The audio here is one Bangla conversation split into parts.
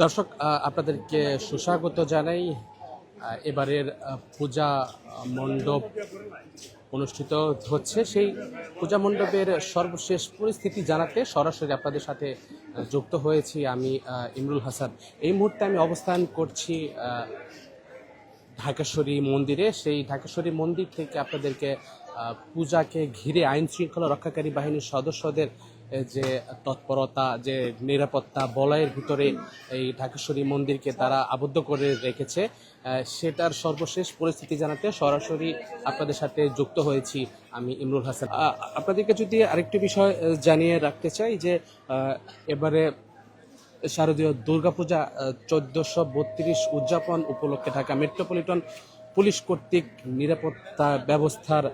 দর্শক আপনাদেরকে সুস্বাগত জানাই। এবারের পূজা মণ্ডপ অনুষ্ঠিত হচ্ছে। সেই পূজা মণ্ডপের সর্বশেষ পরিস্থিতি জানাতে সরাসরি আপনাদের সাথে যুক্ত হয়েছি আমি ইমরুল হাসান। এই মুহূর্তে আমি অবস্থান করছি ঢাকেশ্বরী মন্দিরে। সেই ঢাকেশ্বরী মন্দির থেকে আপনাদেরকে পূজাকে ঘিরে আইন শৃঙ্খলা রক্ষাকারী বাহিনীর সদস্যদের যে তৎপরতা, যে নিরাপত্তা বলয়ের ভিতরে এই ঢাকেশ্বরী মন্দিরকে তারা আবদ্ধ করে রেখেছে সেটার সর্বশেষ পরিস্থিতি জানাতে সরাসরি আপনাদের সাথে যুক্ত হয়েছি আমি ইমরুল হাসান। আপনাদেরকে যদি আরেকটি বিষয় জানিয়ে রাখতে চাই যে এবারে শারদীয় দুর্গাপূজা চোদ্দোশো বত্রিশ উদযাপন উপলক্ষে ঢাকা মেট্রোপলিটন পুলিশ কর্তৃক নিরাপত্তা ব্যবস্থার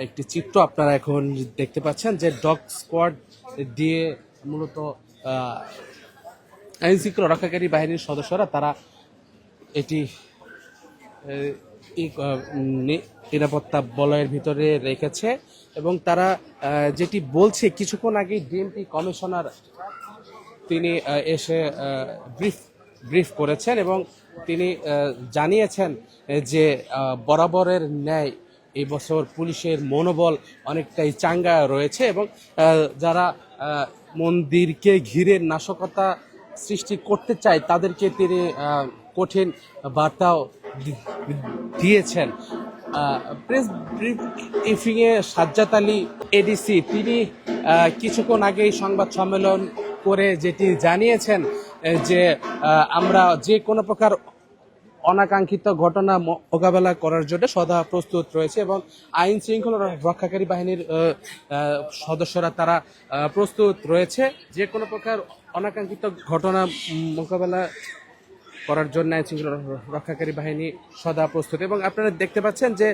একটি চিত্র আপনারা এখন দেখতে পাচ্ছেন যে ডগ স্কোয়াড দিয়ে মূলত আহ, আইন শৃঙ্খলা রক্ষাকারী বাহিনীর সদস্যরা তারা এটি নিরাপত্তা বলয়ের ভিতরে রেখেছে এবং তারা যেটি বলছে কিছুক্ষণ আগেই ডিএমপি কমিশনার তিনি এসে ব্রিফ ব্রিফ করেছেন এবং তিনি জানিয়েছেন যে বরাবরের ন্যায় এবছর পুলিশের মনোবল অনেকটাই চাঙ্গা রয়েছে এবং যারা মন্দিরকে ঘিরে নাশকতা সৃষ্টি করতে চায়, তাদেরকে তিনি কঠিন বার্তাও দিয়েছেন। প্রেস ব্রিফিংয়ে সাজ্জাদ আলী, এডিসি, তিনি কিছুক্ষণ আগেই সংবাদ সম্মেলন করে যেটি জানিয়েছেন যে আমরা যে কোনো প্রকার অনাকাঙ্ক্ষিত ঘটনা মোকাবেলা করার জন্য সদা প্রস্তুত রয়েছে এবং আইন শৃঙ্খলা রক্ষাকারী বাহিনীর সদস্যরা তারা প্রস্তুত রয়েছে। যে কোনো প্রকার অনাকাঙ্ক্ষিত ঘটনা মোকাবেলা করার জন্য আইন শৃঙ্খলা রক্ষাকারী বাহিনী সদা প্রস্তুত। এবং আপনারা দেখতে পাচ্ছেন যে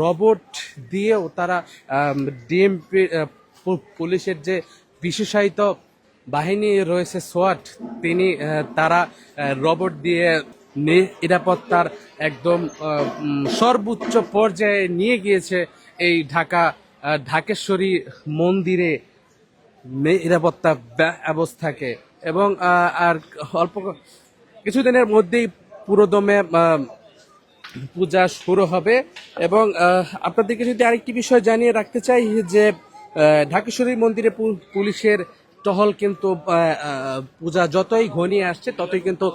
রবট দিয়েও তারা ডিএমপি পুলিশের যে বিশেষায়িত বাহিনী রয়েছে সোয়াট। তিনি তারা রবট দিয়ে নিরাপত্তার একদম সর্বোচ্চ পর্যায়ে নিয়ে গিয়েছে এই ঢাকা ঢাকেশ্বরী মন্দিরে নিরাপত্তা ব্য- ব্যবস্থাকে। এবং আর অল্প কিছুদিনের মধ্যেই পুরোদমে পূজা শুরু হবে। এবং আপনাদেরকে যদি আরেকটি বিষয় জানিয়ে রাখতে চাই যে ঢাকেশ্বরী মন্দিরে পুলিশের টহল কিন্তু পূজা যতই ঘনিয়ে আসছে, ততই কিন্তু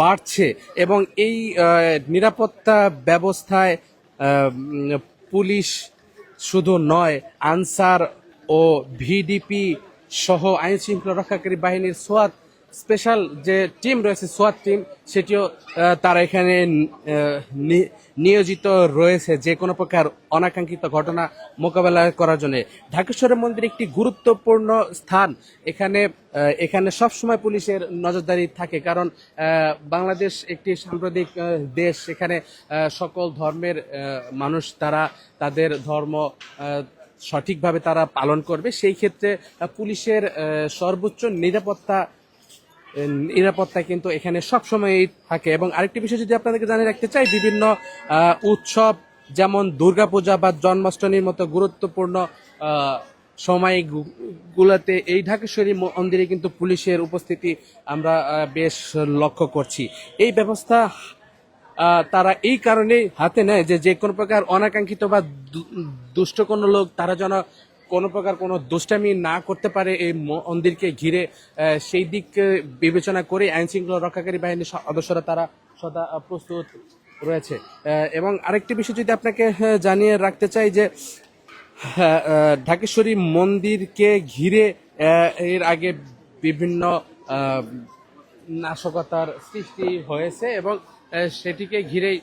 বাড়ছে। এবং এই নিরাপত্তা ব্যবস্থায় পুলিশ শুধু নয়, আনসার ও ভিডিপি সহ আইনশৃঙ্খলা রক্ষাকারী বাহিনীর সোয়াত স্পেশাল যে টিম রয়েছে সোয়াত টিম সেটিও তারা এখানে নিয়োজিত রয়েছে যে কোনো প্রকার অনাকাঙ্ক্ষিত ঘটনা মোকাবেলা করার জন্য। ঢাকেশ্বরের মন্দির একটি গুরুত্বপূর্ণ স্থান। এখানে এখানে সবসময় পুলিশের নজরদারি থাকে কারণ বাংলাদেশ একটি সাম্প্রদায়িক আহ, দেশ। এখানে সকল ধর্মের মানুষ তারা তাদের ধর্ম সঠিকভাবে তারা পালন করবে। সেই ক্ষেত্রে পুলিশের সর্বোচ্চ নিরাপত্তা নিরাপত্তা কিন্তু এখানে সবসময়ই থাকে। এবং আরেকটি বিষয় যদি আপনাদেরকে জানিয়ে রাখতে চাই বিভিন্ন উৎসব যেমন দুর্গাপূজা বা জন্মাষ্টমীর মতো গুরুত্বপূর্ণ আহ, সময় গু- গুলোতে এই ঢাকেশ্বরী মন্দিরে কিন্তু পুলিশের উপস্থিতি আমরা বেশ লক্ষ্য করছি। এই ব্যবস্থা তারা এই কারণেই হাতে নেয় যে যে কোনো প্রকার অনাকাঙ্ক্ষিত বা দুষ্ট কোনো লোক তারা যেন কোনো প্রকার কোনো দুষ্টামি না করতে পারে এই মন্দিরকে ঘিরে সেই দিক বিবেচনা করে আইন শৃঙ্খলা রক্ষাকারী বাহিনীর সদস্যরা তারা সদা প্রস্তুত রয়েছে। এবং আরেকটি বিষয় যদি আপনাকে জানিয়ে রাখতে চাই যে ঢাকেশ্বরী মন্দিরকে ঘিরে এর আগে বিভিন্ন নাশকতার সৃষ্টি হয়েছে এবং সেটিকে ঘিরেই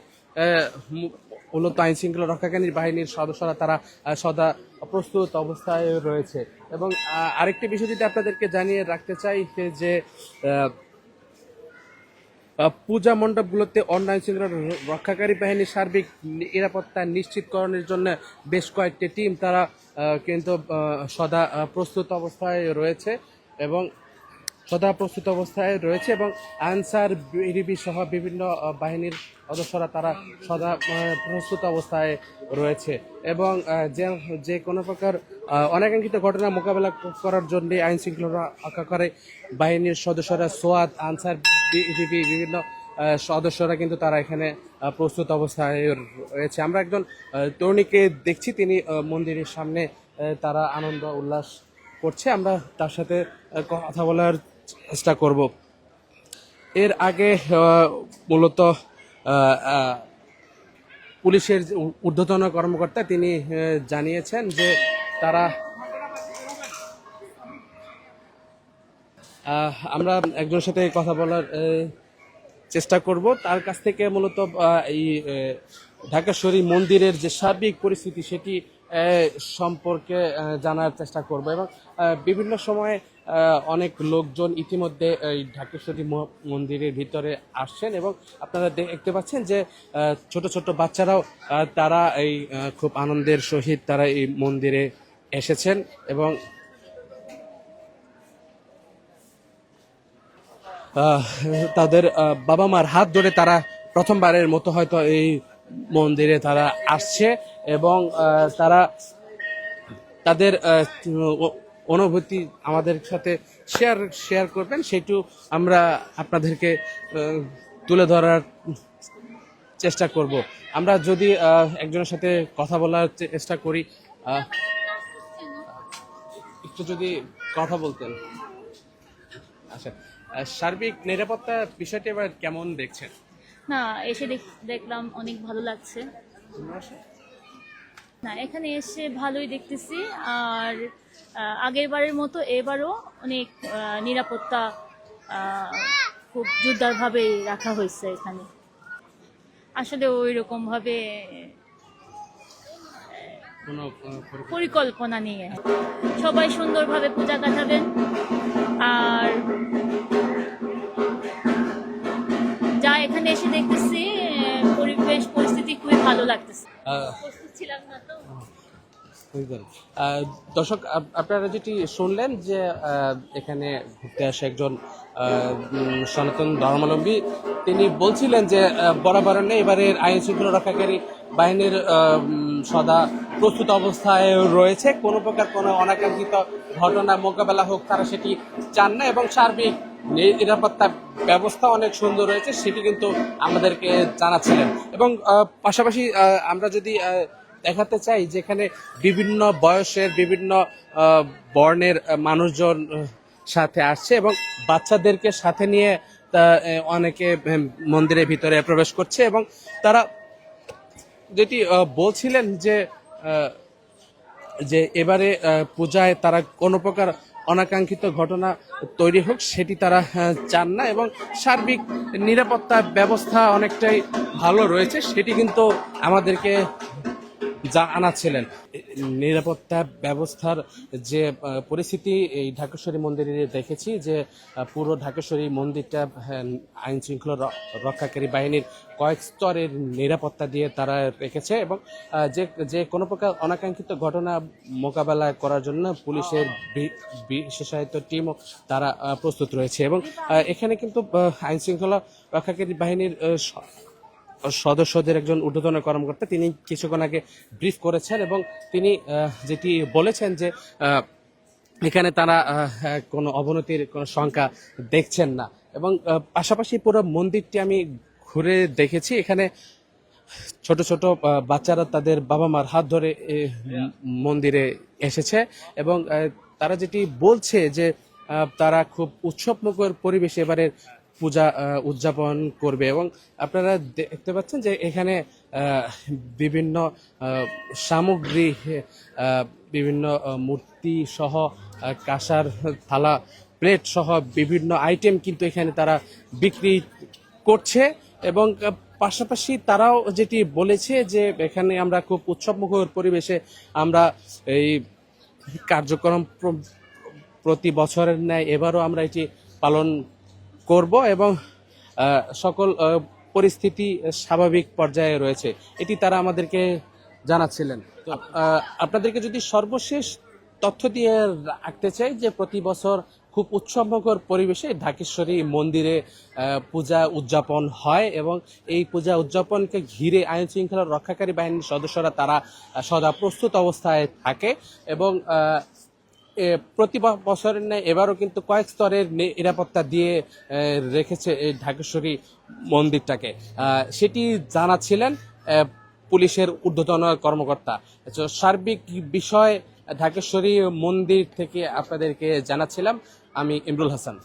মূলত আইন শৃঙ্খলা রক্ষাকারী বাহিনীর সদস্যরা তারা সদা প্রস্তুত অবস্থায় রয়েছে। এবং আরেকটি বিষয় যদি আপনাদেরকে জানিয়ে রাখতে চাই যে পূজা মণ্ডপগুলোতে অনলাইন শৃঙ্খলা রক্ষাকারী বাহিনীর সার্বিক নিরাপত্তা নিশ্চিতকরণের জন্য বেশ কয়েকটি টিম তারা কিন্তু সদা প্রস্তুত অবস্থায় রয়েছে। এবং সদা প্রস্তুত অবস্থায় রয়েছে এবং আনসার বিডিবি সহ বিভিন্ন বাহিনীর সদস্যরা তারা সদা প্রস্তুত অবস্থায় রয়েছে এবং যে যে কোনো প্রকার অনাকাঙ্ক্ষিত ঘটনা মোকাবেলা করার জন্য আইন শৃঙ্খলা রক্ষা করে বাহিনীর সদস্যরা সোয়াদ, আনসার বিডিবি বিভিন্ন সদস্যরা কিন্তু তারা এখানে প্রস্তুত অবস্থায় রয়েছে। আমরা একজন তরুণীকে দেখছি, তিনি মন্দিরের সামনে তারা আনন্দ, উল্লাস করছে। আমরা তার সাথে কথা বলার চেষ্টা করব। এর আগে মূলত পুলিশের ঊর্ধ্বতন কর্মকর্তা তিনি জানিয়েছেন যে তারা আমরা একজনের সাথে কথা বলার চেষ্টা করব। তার কাছ থেকে মূলত এই ঢাকেশ্বরী মন্দিরের যে সার্বিক পরিস্থিতি সেটি সম্পর্কে জানার চেষ্টা করব এবং বিভিন্ন সময়ে অনেক লোকজন ইতিমধ্যে এই ঢাকেশ্বরী মন্দিরের ভিতরে আসছেন এবং আপনারা দেখতে পাচ্ছেন যে ছোট ছোট বাচ্চারাও তারা এই খুব আনন্দের সহিত তারা এই মন্দিরে এসেছেন এবং তাদের বাবা মার হাত ধরে তারা প্রথমবারের মতো হয়তো এই মন্দিরে তারা আসছে এবং তারা তাদের অনুভূতি আমাদের সাথে শেয়ার শেয়ার করবেন সেটু আমরা আপনাদেরকে তুলে ধরার চেষ্টা করব। আমরা যদি একজনের সাথে কথা বলার চেষ্টা করি একটু যদি কথা বলতেন। আচ্ছা সার্বিক নিরাপত্তা বিষয়টি এবার কেমন দেখছেন? না এসে দেখলাম অনেক ভালো লাগছে। না এখানে এসে ভালোই দেখতেছি। আর আগের বারের মতো এবারও অনেক নিরাপত্তা খুব জোরদারভাবে রাখা হয়েছে এখানে। আসলে ওই রকম ভাবে কোনো আহ, পরি- পরিকল্পনা নিয়ে সবাই সুন্দরভাবে পূজা কাটাবেন। আর যা এখানে এসে পরিস্থিতি খুবই ভালো লাগতেছে। প্রস্তুত ছিলাম না তো। দর্শক আপনারা যেটি শুনলেন যে এখানে ঘুরতে আসে একজন সনাতন ধর্মাবলম্বী তিনি বলছিলেন যে আহ, বরাবর নেই এবারের আইন শৃঙ্খলা রক্ষাকারী বাহিনীর সদা প্রস্তুত অবস্থায় রয়েছে। কোনো প্রকার কোনো অনাকাঙ্ক্ষিত ঘটনা, মোকাবেলা হোক, তারা সেটি চান না এবং সার্বিক নিরাপত্তা ব্যবস্থা অনেক সুন্দর রয়েছে, সেটি কিন্তু আমাদেরকে জানাচ্ছিলেন। এবং পাশাপাশি আমরা যদি দেখাতে চাই যেখানে বিভিন্ন বয়সের বিভিন্ন বর্ণের মানুষজন সাথে আসছে এবং বাচ্চাদেরকে সাথে নিয়ে অনেকে মন্দিরের ভিতরে প্রবেশ করছে এবং তারা যেটি বলছিলেন যে যে এবারে পূজায় তারা কোনো প্রকার অনাকাঙ্ক্ষিত ঘটনা তৈরি হোক, সেটি তারা চান না এবং সার্বিক নিরাপত্তা ব্যবস্থা অনেকটাই ভালো রয়েছে, সেটি কিন্তু আমাদেরকে যা জানাচ্ছিলেন। নিরাপত্তা ব্যবস্থার যে পরিস্থিতি এই ঢাকেশ্বরী মন্দিরে দেখেছি যে পুরো ঢাকেশ্বরী মন্দিরটা হ্যাঁ, আইন শৃঙ্খলা রক্ষাকারী বাহিনীর কয়েক স্তরের নিরাপত্তা দিয়ে তারা রেখেছে এবং যে যে কোনো প্রকার অনাকাঙ্ক্ষিত ঘটনা মোকাবেলা করার জন্য পুলিশের বিশেষায়িত টিমও তারা প্রস্তুত রয়েছে এবং এখানে কিন্তু আইন শৃঙ্খলা রক্ষাকারী বাহিনীর সদস্যদের একজন ঊর্ধ্বতন কর্মকর্তা, তিনি কিছুক্ষণ আগে ব্রিফ করেছেন এবং তিনি যেটি বলেছেন যে এখানে তারা কোনো অবনতির কোনো সংখ্যা দেখছেন না। এবং পাশাপাশি পুরো মন্দিরটি আমি ঘুরে দেখেছি। এখানে ছোট ছোট বাচ্চারা তাদের বাবা মার হাত ধরে মন্দিরে এসেছে এবং তারা যেটি বলছে যে তারা খুব উৎসবমুখর পরিবেশে এবারের পূজা উদযাপন করবে এবং আপনারা দেখতে পাচ্ছেন যে এখানে বিভিন্ন সামগ্রী বিভিন্ন মূর্তি সহ কাঁসার থালা, প্লেট সহ বিভিন্ন আইটেম কিন্তু এখানে তারা বিক্রি করছে এবং পাশাপাশি তারাও যেটি বলেছে যে এখানে আমরা খুব উৎসবমুখর পরিবেশে আমরা এই কার্যক্রম প্রতি বছরের ন্যায় এবারও আমরা এটি পালন করব এবং সকল পরিস্থিতি স্বাভাবিক পর্যায়ে রয়েছে। এটি তারা আমাদেরকে জানাচ্ছিলেন। আপনাদেরকে যদি সর্বশেষ তথ্য দিয়ে রাখতে চাই যে প্রতি বছর খুব উৎসবমুখর পরিবেশে ঢাকেশ্বরী মন্দিরে পূজা উদযাপন হয় এবং এই পূজা উদযাপনকে ঘিরে আইন শৃঙ্খলা রক্ষাকারী বাহিনীর সদস্যরা তারা সদা প্রস্তুত অবস্থায় থাকে এবং প্রতি বছরের ন্যায় এবারও কিন্তু কয়েক স্তরের নিরাপত্তা দিয়ে রেখেছে এই ঢাকেশ্বরী মন্দিরটাকে। সেটি জানাচ্ছিলেন পুলিশের ঊর্ধ্বতন কর্মকর্তা। সার্বিক বিষয় ঢাকেশ্বরী মন্দির থেকে আপনাদেরকে জানাচ্ছিলাম, আমি ইমরুল হাসান।